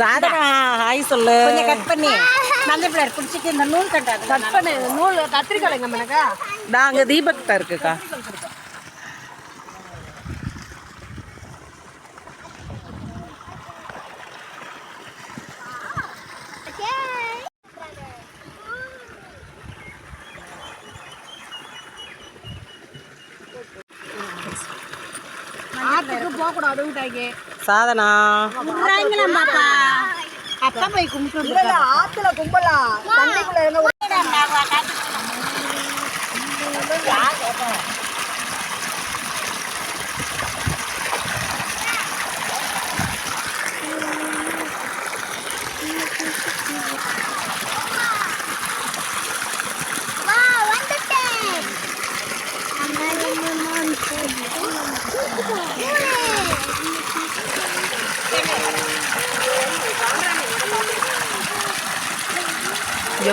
Sadhana hi சொல்லு. கொஞ்சம் cut பண்ணி. மஞ்சள் பிள்ளையர் பிடிச்சிட்டு இந்த நூல் கட்டாது கட் பண்ணு. நூல் கத்திரிக்காய் எங்க மனக்கா நாங்க தீபக் தான் இருக்குக்கா. ஆத்துக்கு போகக்கூடாது விட்டாங்க சாதனா. பாப்பா அப்பா போய் கும்பிட்டு ஆத்துல கும்பலாம் தண்ணிக்குள்ள இருங்க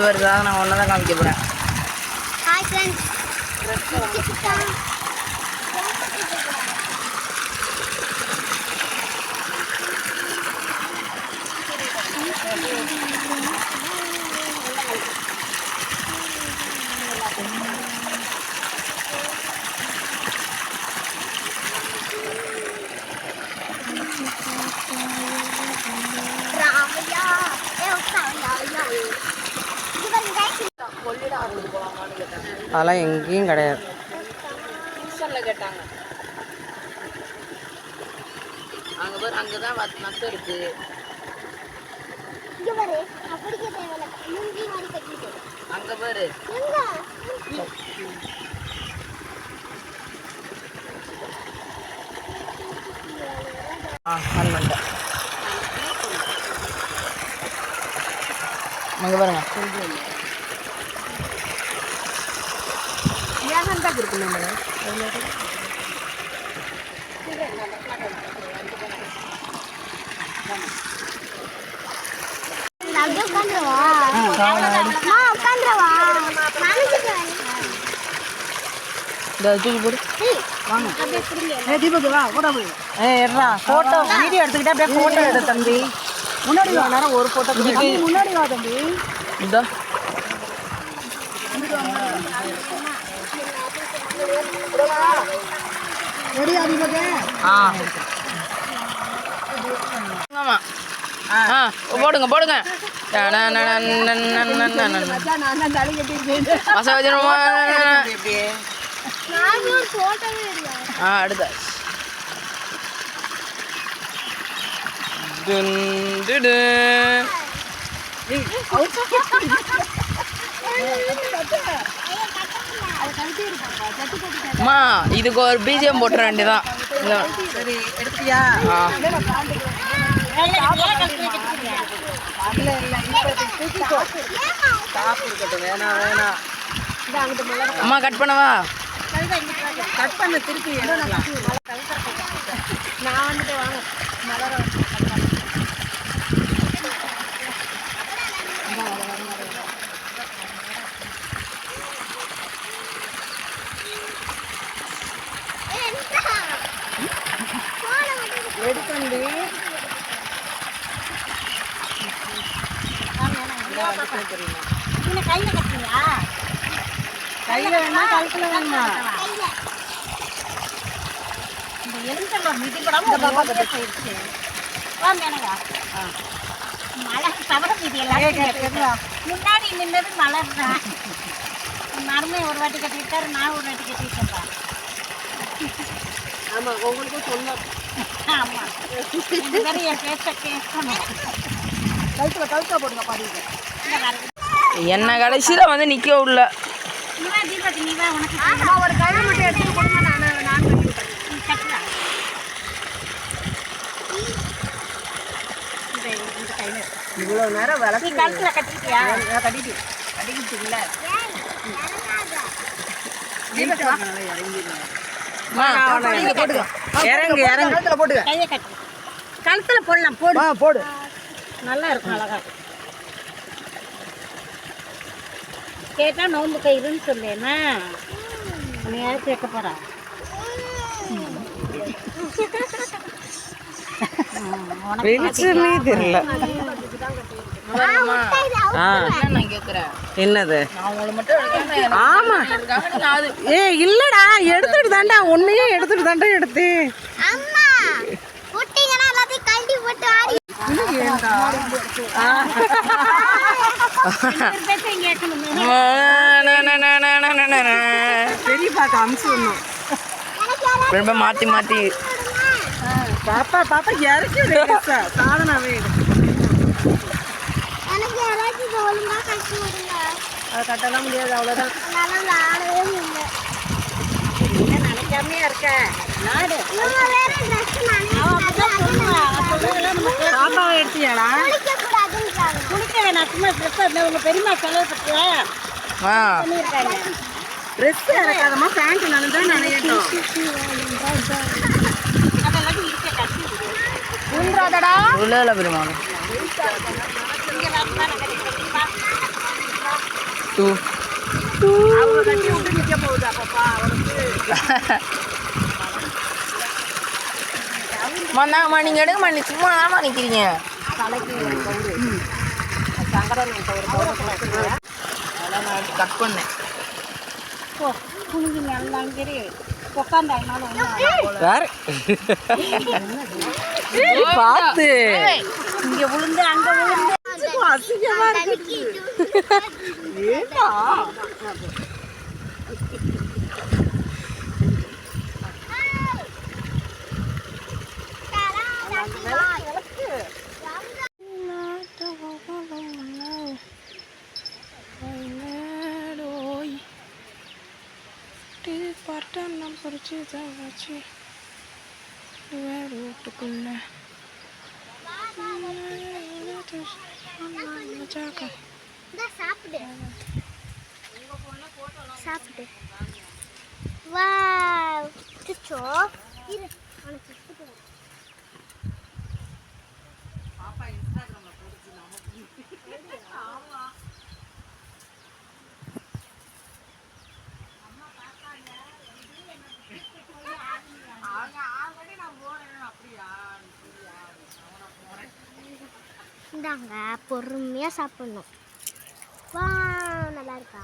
வருதா நான் ஒன்றை தான் காமிக்க போகிறேன் ஹாய் ஃப்ரெண்ட்ஸ் ராமையா ஏ உட்காருங்க இது பாருங்க guys. அதெல்லாம் எங்கேயும் கிடையாது. கேட்டாங்க. அங்கே பாரு அங்கே தான் நத்தம் இருக்கு. அங்கே பாரு. எங்க? ஆ ஆன் பண்ணிட்டேன் அங்கே பாருங்க ஏன் தான் இருக்கு நம்ம அப்படியே உட்காந்துருவா அம்மா உட்காந்துருவா நானும் இந்த தூக்கி போடு அப்படியே புரியுங்க ஏ தீபக் வா கூட போய் ஏ எட்ரா ஃபோட்டோ வீடியோ எடுத்துக்கிட்டே அப்படியே ஃபோட்டோ எடு தம்பி. முன்னாடி வா. நேரம் ஒரு ஃபோட்டோ தம்பி, முன்னாடி வா தம்பி. இதோ. ஆமாம் ஆ போடுங்க போடுங்க மச்சான் நான் Hey, தலை கட்டிருக்கேன் நானும் ஒரு போட்டோவே இல்லை ஆ அடுத்த டுன் டுடு. அம்மா இதுக்கு ஒரு பிஜிஎம் போட்டுற வேண்டியதான் சரி எடுத்தியா வேணாம் வேணாம் அம்மா கட் பண்ணவா? கட் பண்ண திருப்பி நான் வந்துட்டு வாங்க. மலர கையில கட்டுறியா கையில வேணா கழுத்துல வேணுமா இந்த எலும்பெல்லாம் மிதிப்படாம இந்த பாப்பா போயிடுச்சு வா மேனகா மழை தவிர மீதி எல்லாம் முன்னாடி நின்னது மலர் தான் மருமை ஒரு வாட்டி கட்டிட்டாரு நான் ஒரு வாட்டி கட்டிட்டேன் ஆமா உங்களுக்கும் சொன்னோம் ஆமா இந்த மாதிரி என் பேச்ச கேட்கணும் கழுத்துல கழுத்தா போடுங்க பாருங்க என்ன கடைசியில் வந்து நிற்க உள்ள. இவ்வளவு நேரம் விளக்கு கழுத்துல கட்டிட்டியா கட்டிட்டு கட்டிக்கிட்டுங்கள இறங்கு இறங்கு. போட்டுக்க. கழுத்துல போடலாம் போடு. போடு. நல்லா இருக்கும் அழகா கேட்டா நோம்பு கயிறுன்னு சொல்லேனா? நீ யாரும் கேட்க வெளிச்சமே தெரியல. என்னது? ஆமா. ஏ இல்லடா எடுத்துட்டு தாண்டா உன்னையே எடுத்துட்டு தாண்டா அம்மா ரொம்ப மாற்றி மாற்றி பாப்பா பாப்பா இறக்கி. சாதனாவே அது கட்டலாம் முடியாது முடியல. நினைக்காமையா இருக்க. நாடு. பாப்பாவை எடுத்தியாடா ட்ரெஸ் உங்க பெரியம்மா செலவு பற்றியா ஆ. பண்ணியிருக்காங்க. ட்ரெஸ் இறக்காதமா பேண்ட் நனைஞ்சா நனையட்டும். அதெல்லாம் இருக்க கட்டி ஊன்றாதடா உள்ள பெருமாள் இங்கே வரலாம் டூ அவங்க கட்டி விட்டு நிக்க போகுதா பாப்பா அவனுக்கு மந்தாங்கம்மா நீங்கள் எடுங்கம்மா நீ சும்மா தானம்மா நிற்கிறீங்க அதெல்லாம் நான் கட் பண்ணேன் போ குனிஞ்சு நல்லா சரி உட்காந்தாங்கனாலும் வேற பார்த்து இங்க விழுந்து அங்க விழுந்து அசிங்கமா இருக்கு ちざわちふわる男な మజాక సాపుడే సాపుడే వావ్ చూచో ఇరు இந்தாங்க பொறுமையாக சாப்பிடணும். வா நல்லா இருக்கா?